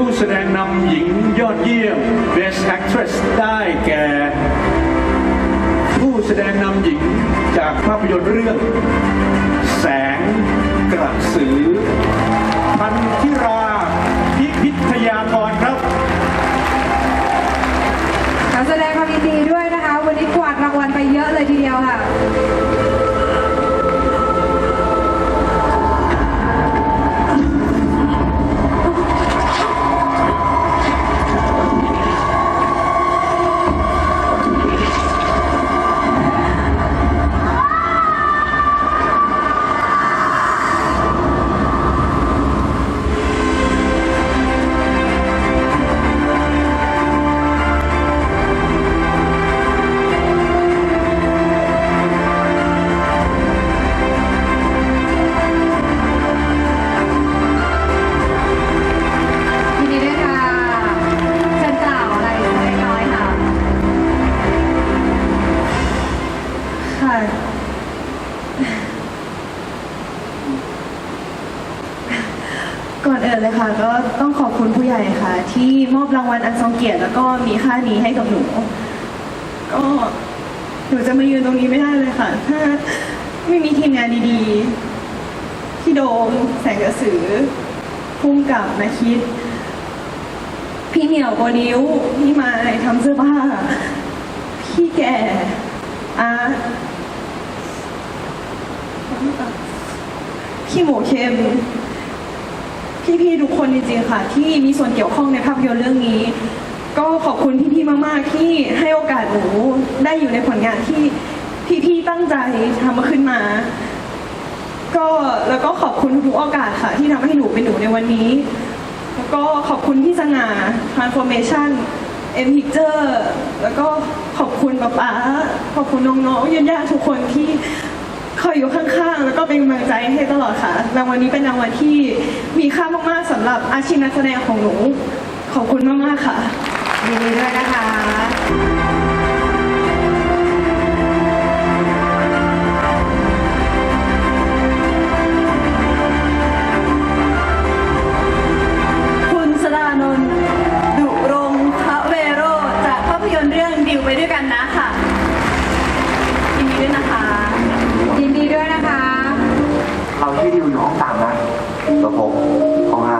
ผู้แสดงนำหญิงยอดเยี่ยม Best Actress ได้แก่ ผู้แสดงนำหญิงจากภาพยนตร์เรื่อง แสงกระสือ พันธิราพิพิทยากรครับขอแสดงความยินดีด้วยนะคะ วันนี้กวาดรางวัลไปเยอะเลยทีเดียวค่ะ ยรติแล้วก็มีค่านี้ให้กับหนู ก็หนูจะมายืนตรงนี้ไม่ได้เลยค่ะ ถ้าไม่มีทีมงานดีๆพี่โดม แสงกระสือพุ่มกับนาคิด พี่เหนียวโกนิ้วพี่ม้ทำเสื้อผ้า พี่แก่อาร์พี่หมูเค็ม พี่ๆทุกคนจริงๆค่ะ ที่มีส่วนเกี่ยวข้องในภาพยนตร์เรื่องนี้ ก็ขอบคุณพี่ๆมากๆที่ให้โอกาสหนูได้อยู่ในผลงานที่พี่ๆตั้งใจทำมาขึ้นมา ก็แล้วก็ขอบคุณทุกโอกาสค่ะ ที่ทำให้หนูเป็นหนูในวันนี้ แล้วก็ขอบคุณพี่สง่า Transformation M Picture แล้วก็ขอบคุณป๊าป๊าขอบคุณน้องๆญาติๆทุกคนที่คอยอยู่ข้างๆ แล้วก็เป็นกำลังใจให้ตลอดค่ะ รางวัลนี้เป็นรางวัลที่มีค่ามากๆสำหรับอาชีพนักแสดงของหนู ขอบคุณมากๆค่ะ ยินดีด้วยนะคะคุณสดานนท์ดุรงทะเวโรจากภาพยนตร์เรื่องดิวไปด้วยกันนะค่ะยินดีด้วยนะคะยินดีด้วยนะคะเราที่ดิวอยู่ห้องสามนะเราพบห้องห้า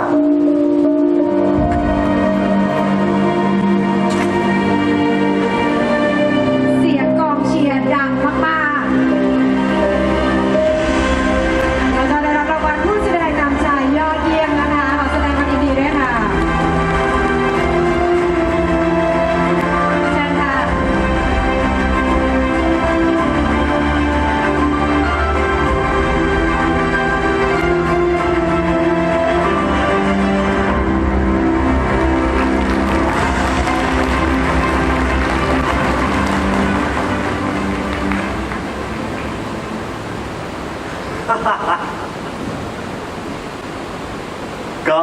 ก็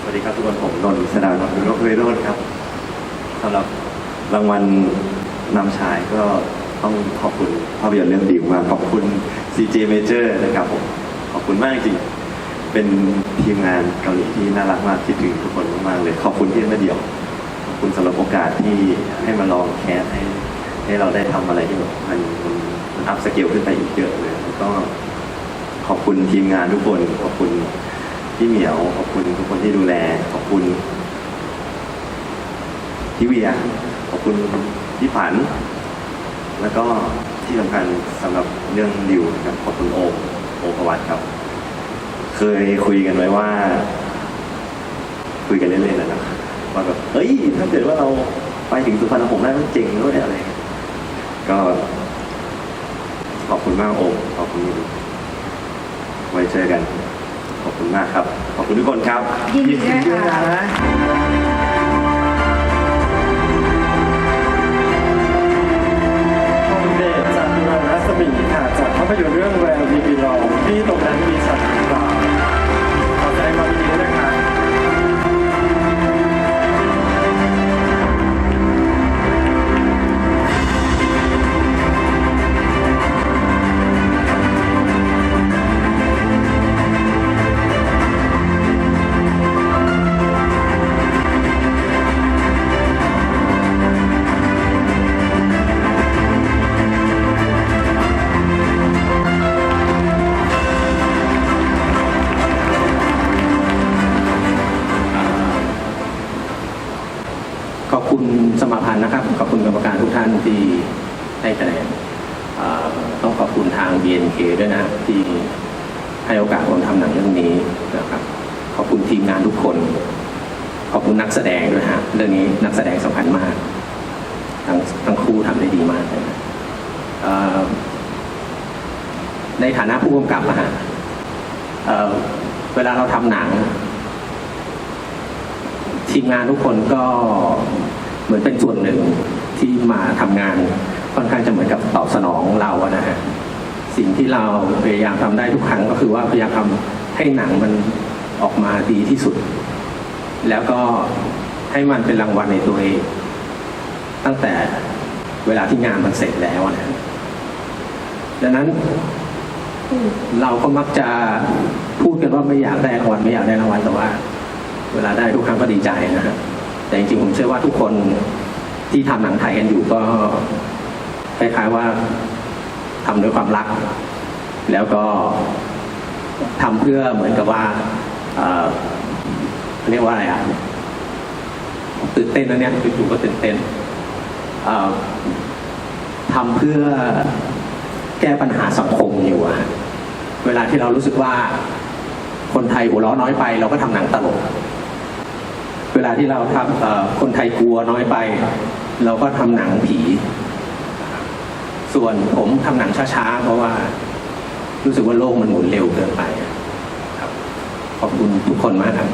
สวัสดีครับทุกคนผมนนท์สดานนท์รกเวโรธครับสำหรับรางวัลนำชายก็ต้องขอบคุณภาพยนตร์เรื่องดิวมากขอบคุณ CJ Major นะครับผมขอบคุณมากจริงเป็นทีมงานเกาหลีที่น่ารักมากคิดถึงทุกคนมากๆเลย ขอบคุณที่มาเดี่ยว ขอบคุณสำหรับโอกาสที่ให้มาลองแคสให้ให้เราได้ทำอะไรที่แบบมันมันมันอัพสเกลขึ้นไปอีกเยอะเลยแล้วก็ขอบคุณทีมงานทุกคนขอบคุณ พี่เหมียว ขอบคุณทุกคนที่ดูแล ขอบคุณพี่เวีย ขอบคุณพี่ผัน แล้วก็ที่สำคัญสำหรับเรื่องดิวนะครับขอบคุณโอมโอมประวัตครับ เคยคุยกันไว้ว่า คุยกันเล่นๆนะครับว่าแบบเฮ้ย ถ้าเกิดว่าเราไปถึงสุพรรณหงส์ได้มันเจ๋งด้วยอะไร ก็ ขอบคุณมากโอมขอบคุณไว้เจอกัน ขอบคุณมากครับ ขอบคุณทุกคนครับยินดีด้วยค่ะองเดชจากนรัศมีค่ะจากภาพยนตร์เรื่องแวร์วีบีลองที่ตรงนั้นมีสัตว์ป่าก แสดงด้วยฮะเรื่องนี้นักแสดงสำคัญมาก ทั้งทั้งคู่ทำได้ดีมากเลยนะในฐานะผู้กำกับนะฮะเเวลาเราทำหนัง ทีมงานทุกคนก็เหมือนเป็นส่วนหนึ่งที่มาทำงานค่อนข้างจะเหมือนกับตอบสนองเราอะนะฮะสิ่งที่เราพยายามทำได้ทุกครั้งก็คือว่าพยายามทำให้หนังมันออกมาดีที่สุด แล้วก็ให้มันเป็นรางวัลในตัวเอง ตั้งแต่เวลาที่งานมันเสร็จแล้วนะดังนั้นเราก็มักจะพูดกันว่าไม่อยากได้รางวัลไม่อยากได้รางวัลแต่ว่า เวลาได้ทุกครั้งก็ดีใจนะฮะแต่จริงๆผมเชื่อว่าทุกคนที่ทำหนังไทยกันอยู่ก็คล้ายๆว่าทำด้วยความรัก แล้วก็ทำเพื่อเหมือนกับว่า เอ่อเรียกว่าอะไรอะตื่นเต้นนะเนี่ยอยู่ๆก็ตื่นเต้นทำเพื่อแก้ปัญหาสังคมอยู่อะฮะเวลาที่เรารู้สึกว่าคนไทยหัวเราะน้อยไป เราก็ทำหนังตลก เวลาที่เราทำคนไทยกลัวน้อยไป เราก็ทำหนังผี ส่วนผมทำหนังช้าๆ เพราะว่ารู้สึกว่าโลกมันหมุนเร็วเกินไปครับขอบคุณทุกคนมากครับ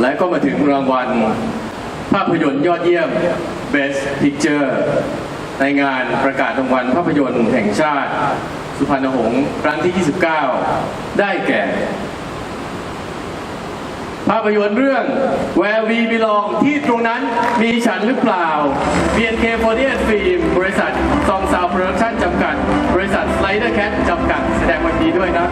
และก็มาถึงรางวัล ภาพยนตร์ยอดเยี่ยม Best Picture ในงานประกาศรางวัลภาพยนตร์แห่งชาติ สุพรรณหงษ์ครั้งที่ 29 ได้แก่ ภาพยนตร์เรื่อง Where We Belong ที่ตรงนั้นมีฉันหรือเปล่า BNK48 Film บริษัทซองซาวโปรดักชั่นจำกัด บริษัท Slider Cat จำกัด แสดงวันดีด้วยครั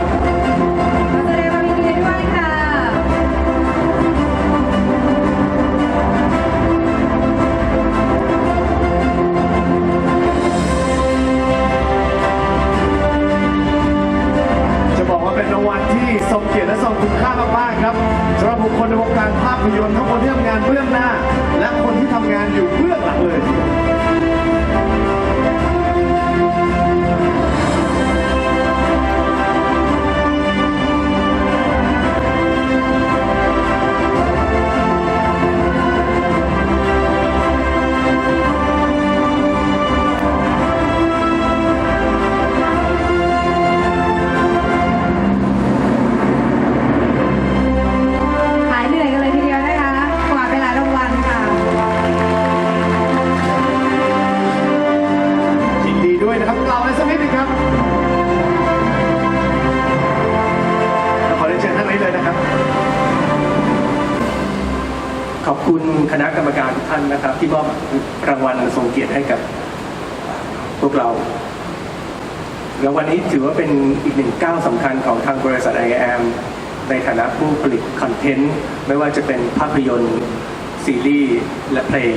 ขอบคุณคณะกรรมการทุกท่านนะครับ ที่มอบรางวัลทรงเกียรติให้กับ พวกเรารางวัลนี้ถือว่าเป็นอีกหนึ่งก้าวสำคัญของทางบริษัท IAM ในฐานะผู้ผลิตคอนเทนต์ ไม่ว่าจะเป็นภาพยนตร์ ซีรีส์ และเพลง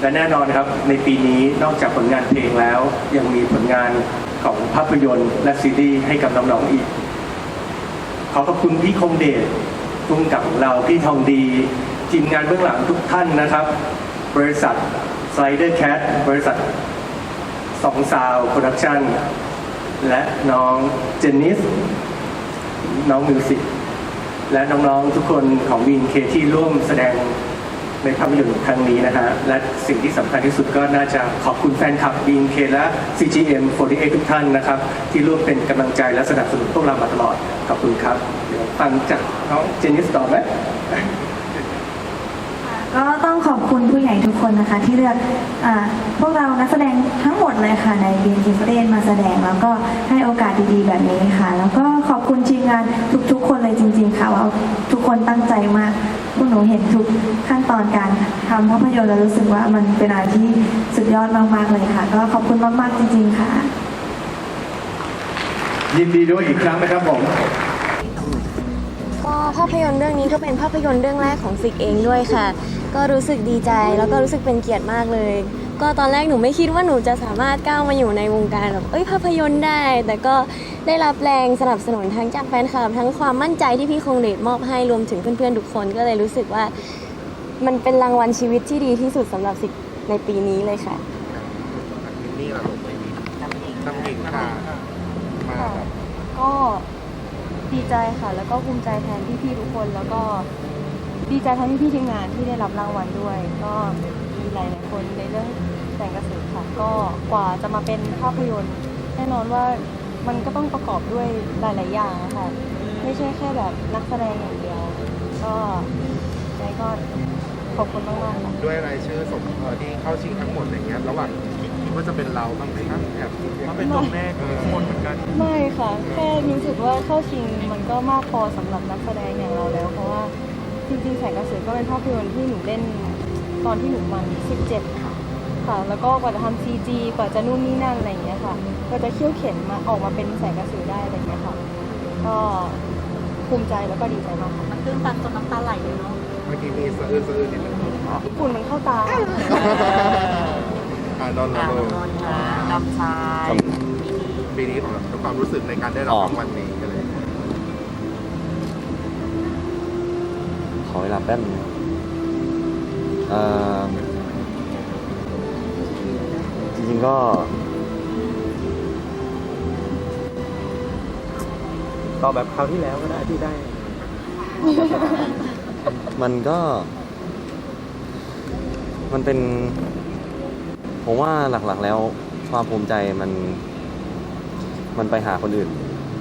และแน่นอนครับ ในปีนี้นอกจากผลงานเพลงแล้ว ยังมีผลงานของภาพยนตร์และซีรีส์ให้กับน้องๆอีก ขอขอบคุณพี่คงเดช พุ่มกับของเราพี่ทองดีทีมงานเบื้องหลังทุกท่านนะครับ บริษัท Slider Cat บริษัทสองซาวโปรดักชั่นและน้องเจนนิส น้องมิวสิกและน้องๆทุกคนของ BNK ที่ร่วมแสดงในภาพยนตร์ครั้งนี้นะฮะ และสิ่งที่สำคัญที่สุดก็น่าจะขอบคุณแฟนคลับ BNK และ CGM 48 ทุกท่านนะครับ ที่ร่วมเป็นกำลังใจและสนับสนุนพวกเรามาตลอด ขอบคุณครับ ฟังจากน้องเจนนิสต่อไหมก็ต้องขอบคุณผู้ใหญ่ทุกคนนะคะ ที่เลือกอาพวกเรานักแสดงทั้งหมดเลยค่ะในบีนทีเรนมาแสดงแล้วก็ให้โอกาสดีๆ แบบนี้ค่ะ แล้วก็ขอบคุณทีมงานทุกๆ คนเลยจริง ๆ ค่ะว่าทุกคนตั้งใจมากพวกหนูเห็นทุกขั้นตอนการทำภาพยนตร์แล้วรู้สึกว่ามันเป็นอะไรที่สุดยอดมากๆเลยค่ะ ก็ขอบคุณมากๆจริง ๆ ค่ะ ยินดีด้วยอีกครั้งนะครับผมก็ ภาพยนตร์เรื่องนี้ก็เป็นภาพยนตร์เรื่องแรกของฟิกเองด้วยค่ะ ก็รู้สึกดีใจแล้วก็รู้สึกเป็นเกียรติมากเลย ก็ตอนแรกหนูไม่คิดว่าหนูจะสามารถก้าวมาอยู่ในวงการแบบเอ้ยภาพยนตร์ได้ แต่ก็ได้รับแรงสนับสนุนทั้งจากแฟนคลับทั้งความมั่นใจที่พี่คงเดชมอบให้รวมถึงเพื่อนๆทุกคนก็เลยรู้สึกว่ามันเป็นรางวัลชีวิตที่ดีที่สุดสำหรับสิในปีนี้เลยค่ะนี่แหละลูกน้ำหญิงค่ะมาแบบก็ ดีใจค่ะ แล้วก็ภูมิใจแทนพี่ๆทุกคน แล้วก็ดีใจทั้งพี่ๆทีมงานที่ได้รับรางวัลด้วย ก็มีหลายๆคนในเรื่องแสงกระสือค่ะก็กว่าจะมาเป็นภาพยนตร์แน่นอนว่ามันก็ต้องประกอบด้วยหลาย ๆ อย่างค่ะ ไม่ใช่แค่แบบนักแสดงอย่างเดียว ก็ใจก็ขอบคุณมากๆค่ะ ด้วยรายชื่อสมเอ่อที่เข้าชิงทั้งหมดอะไรเงี้ยระหว่าง ว่าจะเป็นเราบ้างไหมครับแอบมาเป็นตัวแม่ทั้งหมดเหมือนกัน ไม่ค่ะ แค่รู้สึกว่าเข้าชิงมันก็มากพอสำหรับนักแสดงอย่างเราแล้ว เพราะว่าจริงๆแสงกระสือก็เป็นภาพยนตร์ที่หนูเล่นตอนที่หนูมัน17ค่ะค่ะแล้วก็กว่าจะทำซีจีกว่าจะนู่นนี่นั่นอะไรอย่างเงี้ยค่ะก็จะเขี่ยวเข็นมาออกมาเป็นแสงกระสือได้อะไรอย่างเงี้ยค่ะ ก็ภูมิใจแล้วก็ดีใจมากค่ะเมื่อกี้มีสะอื้นสะอื้นนิดนึงฝุ่นมันเข้าตา อ่านนท์ละลูกนำชายปีนี้ของเราความรู้สึกในการได้รับรางวัลนี้อะไรอย่างเงี้ยขอเวลาแป๊บนึงเอ่อจริงๆก็ก็แบบคราวที่แล้วก็ได้ที่ได้ มันก็ มันเป็น ผมว่าหลักๆแล้วความภูมิใจมัน มันไปหาคนอื่น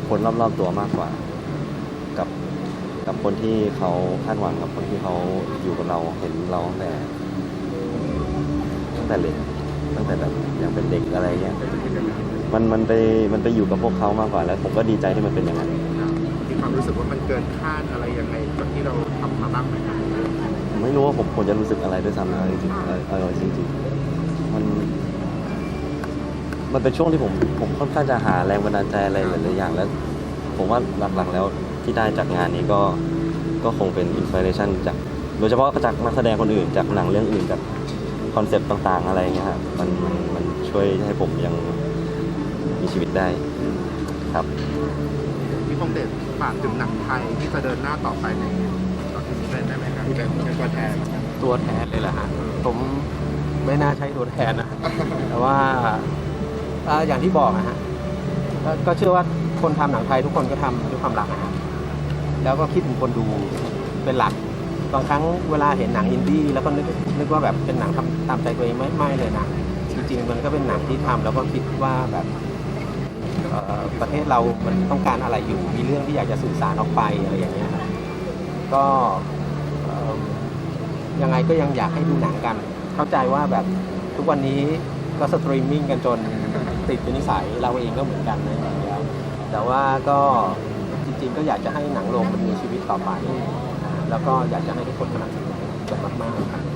คนรอบๆตัวมากกว่า กับกับคนที่เขาคาดหวังกับคนที่เขาอยู่กับเราเห็นเราตั้งแต่ตั้งแต่เด็กตั้งแต่แบบยังเป็นเด็กอะไรเงี้ยมันมันไปมันไปอยู่กับพวกเขามากกว่าแล้ว ผมก็ดีใจที่มันเป็นอย่างนั้นมีความรู้สึกว่ามันเกินคาดอะไรยังไงจากที่เราทำมาบ้างไหมครับผมไม่รู้ว่าผมควรจะรู้สึกอะไรด้วยซ้ำนะจริงๆเออเออจริงๆ มันมันเป็นช่วงที่ผมผมค่อนข้างจะหาแรงบันดาลใจอะไรหลายๆอย่างแล้ว ผมว่าหลักๆแล้วที่ได้จากงานนี้ก็ก็คงเป็นอินสปิเรชันจากโดยเฉพาะจากนักแสดงคนอื่นจากหนังเรื่องอื่นจากคอนเซปต์ต่างๆ อะไรอย่างเงี้ยครับมันมันมันช่วยให้ผมยังมีชีวิตได้ครับพี่คงเดชฝากถึงหนังไทยที่จะเดินหน้าต่อไปในตอนนี้ได้ไหมครับที่เป็นเป็นตัวแทนตัวแทนเลยแหละฮะผม ไม่น่าใช้ตัวแทนนะ แต่ว่าอย่างที่บอกนะฮะก็เชื่อว่าคนทำหนังไทยทุกคนก็ทำด้วยความรักนะฮะแล้วก็คิดถึงคนดูเป็นหลัก บางครั้งเวลาเห็นหนังอินดี้แล้วก็นึกนึกว่าแบบเป็นหนังทำตามใจตัวเองไม่ไม่เลยนะจริงๆมันก็เป็นหนังที่ทำแล้วก็คิดว่าแบบประเทศเรามันต้องการอะไรอยู่ มีเรื่องที่อยากจะสื่อสารออกไปอะไรอย่างเงี้ยครับก็ยังไงก็ยังอยากให้ดูหนังกัน เข้าใจว่าแบบทุกวันนี้ก็สตรีมมิ่งกันจนติดเป็นนิสัยเราเองก็เหมือนกันนะอย่างเดียแต่ว่าก็จริงๆ ก็อยากจะให้หนังโรงมันมีชีวิตต่อไป แล้วก็อยากจะให้ทุกคนสนับสนุนกันมากๆ